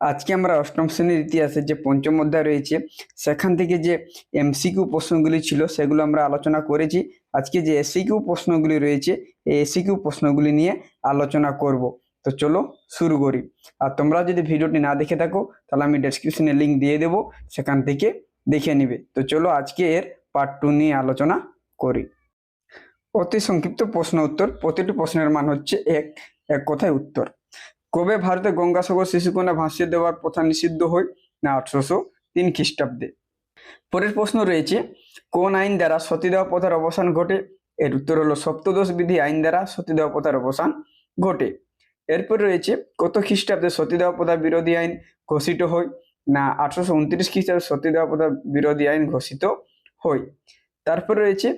আজকে আমরা অষ্টম শ্রেণির ইতিহাসের যে পঞ্চম অধ্যায় রয়েছে, সেখান থেকে যে এমসিকিউ প্রশ্নগুলি ছিল, সেগুলো আমরা আলোচনা করেছি। আজকে যে এসিকিউ প্রশ্নগুলি রয়েছে, এই এসিকিউ প্রশ্নগুলি নিয়ে আলোচনা করব। তো চলো শুরু করি। আর তোমরা যদি ভিডিওটি না দেখে থাকো, তাহলে আমি ডেসক্রিপশনে লিঙ্ক দিয়ে দেবো, সেখান থেকে দেখে নিবে। তো চলো আজকে এর পার্ট টু নিয়ে আলোচনা করি। অতি সংক্ষিপ্ত প্রশ্ন উত্তর, প্রতিটি প্রশ্নের মান হচ্ছে এক এক কথায় উত্তর। কবে ভারতে গঙ্গাসাগর শিশুকন্যা ভাসিয়ে দেওয়ার প্রথা নিষিদ্ধ হয় না আঠারোশো তিন খ্রিস্টাব্দে। পরের প্রশ্ন রয়েছে, কোন আইন দ্বারা সতীদাহ প্রথার অবসান ঘটে? এর উত্তর হলো, সপ্তদশ বিধি আইন দ্বারা সতীদাহ প্রথার অবসান ঘটে। এরপর রয়েছে, কত খ্রিস্টাব্দে সতীদাহ প্রথা বিরোধী আইন ঘোষিত হয়? না, আঠারোশো উনত্রিশ খ্রিস্টাব্দে সতীদাহ প্রথা বিরোধী আইন ঘোষিত হয়। তারপর রয়েছে,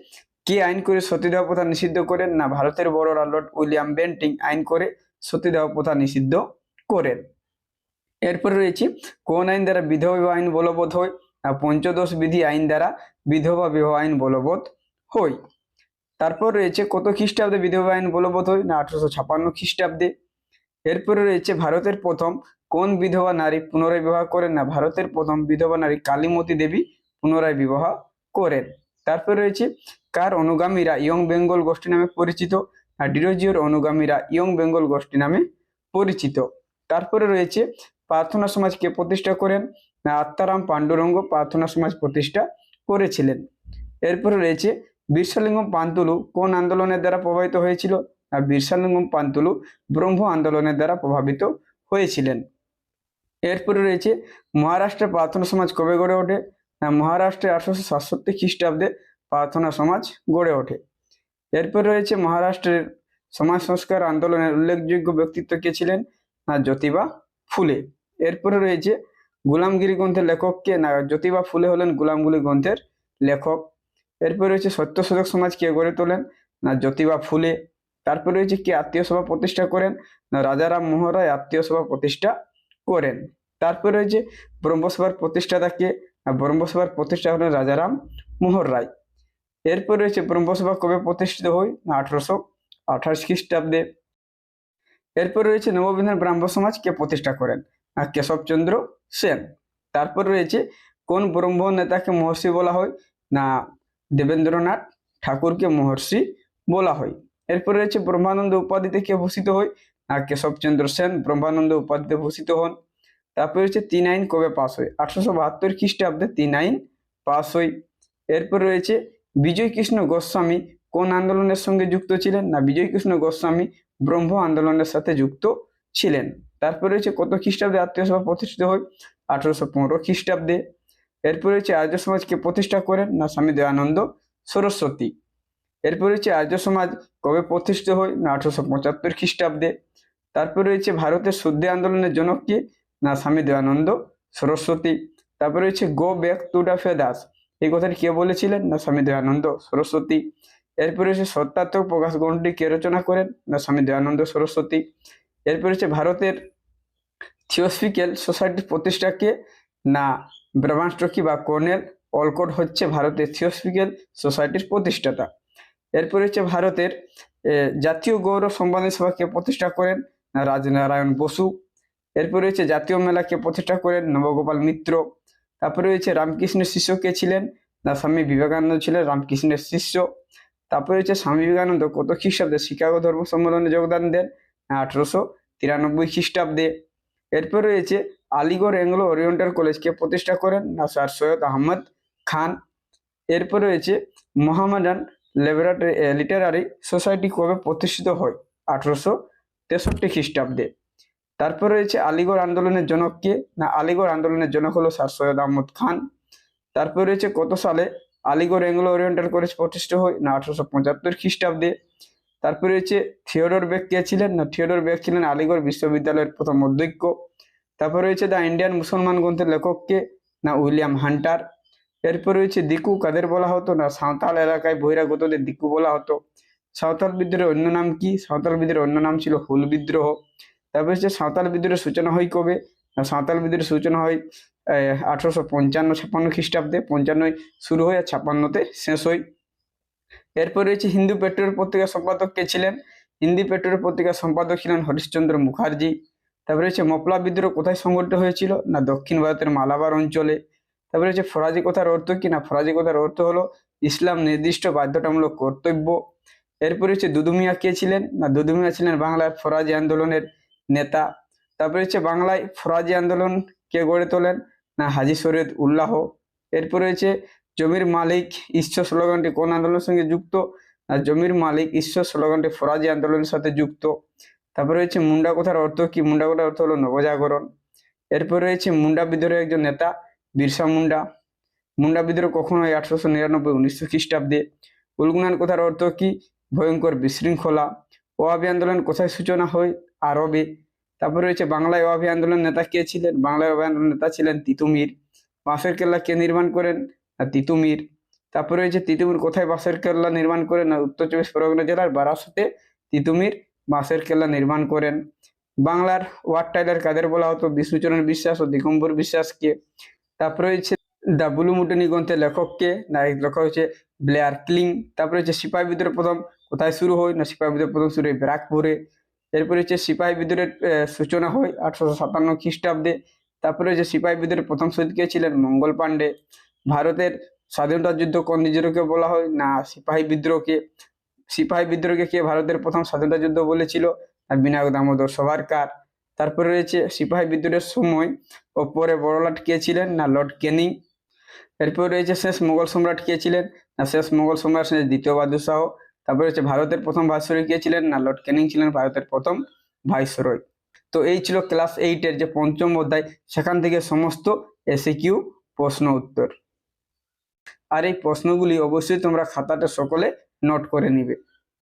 কে আইন করে সতীদাহ প্রথা নিষিদ্ধ করেন? না, ভারতের বড় লর্ড উইলিয়াম বেন্টিং আইন করে সতীদাহ প্রথা নিষিদ্ধ করেন। এরপর রয়েছে, কোন আইন দ্বারা বিধবা বিবাহ আইন বলবৎ হয়? পঞ্চদশ বিধি আইন দ্বারা বিধবা বিবাহ আইন বলবৎ হয়। তারপর রয়েছে, কত খ্রিস্টাব্দে বিধবা আইন বলবৎ হয়? না, আঠারোশো ছাপান্ন খ্রিস্টাব্দে। এরপরে রয়েছে, ভারতের প্রথম কোন বিধবা নারী পুনরায় বিবাহ করেন? না, ভারতের প্রথম বিধবা নারী কালীমতী দেবী পুনরায় বিবাহ করেন। তারপর রয়েছে, কার অনুগামীরা ইয়ং বেঙ্গল গোষ্ঠী নামে পরিচিত? ডিরোজিওর অনুগামীরা ইয়ং বেঙ্গল গোষ্ঠী নামে পরিচিত। তারপরে রয়েছে প্রার্থনা সমাজ কে প্রতিষ্ঠা করেন না, আত্মারাম পাণ্ডুরঙ্গ প্রার্থনা সমাজ প্রতিষ্ঠা করেছিলেন। এরপরে রয়েছে বীরসালিঙ্গম পান্তুলু কোন আন্দোলনের দ্বারা প্রভাবিত হয়েছিল না, বীরসালিঙ্গম পান্তুলু ব্রহ্ম আন্দোলনের দ্বারা প্রভাবিত হয়েছিলেন। এরপরে রয়েছে মহারাষ্ট্রের প্রার্থনা সমাজ কবে গড়ে ওঠে না মহারাষ্ট্রে আঠারোশো সাতষট্টি খ্রিস্টাব্দে প্রার্থনা সমাজ গড়ে ওঠে। এরপর রয়েছে মহারাষ্ট্রের সমাজ সংস্কার আন্দোলনের উল্লেখযোগ্য ব্যক্তিত্ব কে ছিলেন? না জ্যোতিবা ফুলে। এরপরে রয়েছে গুলামগিরি গ্রন্থের লেখক কে? না, জ্যোতিবা ফুলে হলেন গুলামগুলি গ্রন্থের লেখক। এরপর রয়েছে সত্য সত্যশোধক সমাজ কে গড়ে তোলেন? না, জ্যোতিবা ফুলে। তারপর রয়েছে কে আত্মীয় সভা প্রতিষ্ঠা করেন? না, রাজারাম মোহন রায় আত্মীয় সভা প্রতিষ্ঠা করেন। তারপর রয়েছে ব্রহ্মসভার প্রতিষ্ঠাতা কে? ব্রহ্মসভার প্রতিষ্ঠা হলেন রাজারাম মোহন রায় এরপর রয়েছে ব্রহ্মসভা কবে প্রতিষ্ঠিত হয় না আঠারোশো আঠাশ খ্রিস্টাব্দে। এরপর রয়েছে নববিধান ব্রাহ্ম সমাজ কে প্রতিষ্ঠা করেন না কেশবচন্দ্র সেন। তারপর রয়েছে কোন ব্রহ্ম নেতাকে মহর্ষি বলা হয়, না দেবেন্দ্রনাথ ঠাকুরকে মহর্ষি বলা হয়। এরপর রয়েছে ব্রহ্মানন্দ উপাধিতে কে ভূষিত হয় না কেশবচন্দ্র সেন ব্রহ্মানন্দ উপাধিতে ভূষিত হন। তারপর রয়েছে তিন আইন কবে পাস হয় আঠারোশো বাহাত্তর খ্রিস্টাব্দে তিন আইন পাস হয় এরপর রয়েছে বিজয় কৃষ্ণ গোস্বামী কোন আন্দোলনের সঙ্গে যুক্ত ছিলেন না বিজয় কৃষ্ণ গোস্বামী ব্রহ্ম আন্দোলনের সাথে যুক্ত ছিলেন? তারপরে রয়েছে কত খ্রিস্টাব্দে আত্মীয় সভা প্রতিষ্ঠিত হয়? আঠারোশো পনেরো খ্রিস্টাব্দে। এরপর রয়েছে আর্য সমাজকে প্রতিষ্ঠা করেন না স্বামী দয়ানন্দ সরস্বতী। এরপর রয়েছে আর্য সমাজ কবে প্রতিষ্ঠিত হয়? না আঠারোশো পঁচাত্তর খ্রিস্টাব্দে। তারপর রয়েছে ভারতের শুদ্ধি আন্দোলনের জনক কে? না স্বামী দয়ানন্দ সরস্বতী। তারপরে রয়েছে go back to the fathers এই কথাটি কে বলেছিলেন? না স্বামী দয়ানন্দ সরস্বতী। এরপরে হচ্ছে সত্যাত্মক প্রকাশ গ্রন্থটি কে রচনা করেন? না স্বামী দয়ানন্দ সরস্বতী। এরপরে হচ্ছে ভারতের থিওসফিক্যাল সোসাইটির প্রতিষ্ঠাকে না ব্রহ্মাস্ট্রকি বা কর্নেল অলকট হচ্ছে ভারতের থিওসফিক্যাল সোসাইটির প্রতিষ্ঠাতা। এরপরে হচ্ছে ভারতের জাতীয় গৌরব সম্পাদন সভাকে প্রতিষ্ঠা করেন? না রাজনারায়ণ বসু। এরপরে হচ্ছে জাতীয় মেলাকে প্রতিষ্ঠা করেন? নবগোপাল মিত্র। তারপরে রয়েছে রামকৃষ্ণের শিষ্য কে ছিলেন? না স্বামী বিবেকানন্দ ছিলেন, রামকৃষ্ণের শিষ্য। তারপরে হচ্ছে স্বামী বিবেকানন্দ কত খ্রিস্টাব্দে? শিকাগো ধর্ম সম্মেলনে যোগদান দেন আঠারোশো তিরানব্বই খ্রিস্টাব্দে। এরপর রয়েছে আলিগড় অ্যাংলো ওরিয়েন্টাল কলেজকে প্রতিষ্ঠা করেন, না স্যার, সৈয়দ আহমদ খান। এরপর রয়েছে মোহামেডান ল্যাবরেটরি, লিটারারি সোসাইটি কবে প্রতিষ্ঠিত হয়? আঠারোশো তেষট্টি খ্রিস্টাব্দে। তারপর রয়েছে আলিগড় আন্দোলনের জনক কে? না, আলিগড় আন্দোলনের জনক হলো স্যার সৈয়দ আহমদ খান। তারপর রয়েছে কত সালে আলিগড় অ্যাংলো ওরিয়েন্টাল কলেজ প্রতিষ্ঠিত হয়? না, আঠারোশো পঁচাত্তর খ্রিস্টাব্দে। তারপরে রয়েছে থিওডর বেগ কে ছিলেন? না, থিওডর বেগ ছিলেন আলিগড় বিশ্ববিদ্যালয়ের প্রথম অধ্যক্ষ। তারপর রয়েছে দ্য ইন্ডিয়ান মুসলমান গ্রন্থের লেখককে না, উইলিয়াম হান্টার। এরপর রয়েছে দিকু, কাদের বলা হতো? না, সাঁওতাল এলাকায় বহিরাগতদের দিকু বলা হতো। সাঁওতাল বিদ্রোহের অন্য নাম কি? সাঁওতাল বিদ্রোহের অন্য নাম ছিল হুল বিদ্রোহ। তারপর হচ্ছে সাঁওতাল বিদ্রোহের সূচনা হয় কবে? সাঁওতাল বিদ্রোহের সূচনা হয় আঠারোশো পঞ্চান্ন, ছাপ্পান্ন খ্রিস্টাব্দে। পঞ্চান্নয় শুরু হয় আর ছাপ্পান্নতে শেষ হয়। এরপর রয়েছে হিন্দু পেট্রোল পত্রিকার সম্পাদক কে ছিলেন? হিন্দি পেট্রোল পত্রিকার সম্পাদক ছিলেন হরিশ্চন্দ্র মুখার্জি। তারপরে হচ্ছে মপলা বিদ্রোহ কোথায় সংঘটিত হয়েছিল? না দক্ষিণ ভারতের মালাবার অঞ্চলে। তারপরে হচ্ছে ফরাজি কথার অর্থ কি? না ফরাজি কথার অর্থ হলো ইসলাম নির্দিষ্ট বাধ্যতামূলক কর্তব্য। এরপরে হচ্ছে দুদুমিয়া কে ছিলেন? না দুদুমিয়া ছিলেন বাংলার ফরাজি আন্দোলনের নেতা। তারপরে হচ্ছে বাংলায় ফরাজি আন্দোলন কে গড়ে তোলেন? না, হাজি শরীয়ত উল্লাহ। এরপরে হচ্ছে জমির মালিক ঈশ্বর স্লোগানটি কোন আন্দোলনের সঙ্গে যুক্ত? না, জমির মালিক ঈশ্বর স্লোগানটি ফরাজি আন্দোলনের সাথে যুক্ত। তারপরে হচ্ছে মুন্ডা কথার অর্থ কি? মুন্ডা কথার অর্থ হলো নবজাগরণ। এরপরে রয়েছে মুন্ডা বিদ্রোহের একজন নেতা, বিরসা মুন্ডা। মুন্ডা বিদ্রোহ কখন হয় আঠারোশো নিরানব্বই, উনিশশো খ্রিস্টাব্দে। উলগুনান কথার অর্থ কি? ভয়ঙ্কর বিশৃঙ্খলা। ওয়াবি আন্দোলন কোথায় সূচনা হয়? আরবে। তারপরে রয়েছে বাংলায় ওয়াবি আন্দোলন নেতা কে ছিলেন? বাংলায় ওয়াবি আন্দোলন নেতা ছিলেন তিতুমির বাঁশের কেল্লা কে নির্মাণ করেন? না তিতুমির তারপরে রয়েছে তিতুমির কোথায় বাঁশের কেল্লা নির্মাণ করেন? না উত্তর চব্বিশ পরগনা জেলার বারাসতে তিতুমির বাঁশের কেল্লা নির্মাণ করেন। বাংলার ওয়ার্ড টাইলার কাদের বলা হতো? বিষ্ণুচরণ বিশ্বাস ও দিগম্বর বিশ্বাসকে তারপরে রয়েছে দ্য ব্লু মুটনি গ্রন্থের লেখককে না এই লেখক হচ্ছে ব্লেয়ার ক্লিং। তারপরে হচ্ছে সিপাহী বিদ্রোহ প্রথম। কোথায় শুরু হয়? না, সিপাহী বিদ্রোহ প্রথম শুরু হয় ব্যারাকপুরে। এরপরে হচ্ছে সিপাহী বিদ্রোহের সূচনা হয় আঠারোশো সাতান্ন খ্রিস্টাব্দে। তারপরে হচ্ছে সিপাহী বিদ্রোহের প্রথম শহীদ কে ছিলেন মঙ্গল পাণ্ডে। ভারতের স্বাধীনতা যুদ্ধ কোন বিদ্রোহকে বলা হয়? না, সিপাহী বিদ্রোহকে সিপাহী বিদ্রোহকে কে ভারতের প্রথম স্বাধীনতা যুদ্ধ বলেছিল? আর বিনায়ক দামোদর সভারকার। তারপরে রয়েছে সিপাহী বিদ্রোহের সময় ও পরে বড়লাট কে ছিলেন? না, লর্ড কেনিং। এরপর রয়েছে শেষ মোগল সম্রাট কে ছিলেন? না, শেষ মোগল সম্রাট দ্বিতীয় বাদুর শাহ তারপরে হচ্ছে ভারতের প্রথম ভাইসরয় কে ছিলেন? না, লর্ড ক্যানিং ছিলেন ভারতের প্রথম ভাইসরয়। তো এই ছিল ক্লাস এইটের যে পঞ্চম অধ্যায়, সেখান থেকে সমস্ত এসিকিউ প্রশ্ন উত্তর। আর এই প্রশ্নগুলি অবশ্যই তোমরা খাতাটা সকলে নোট করে নিবে।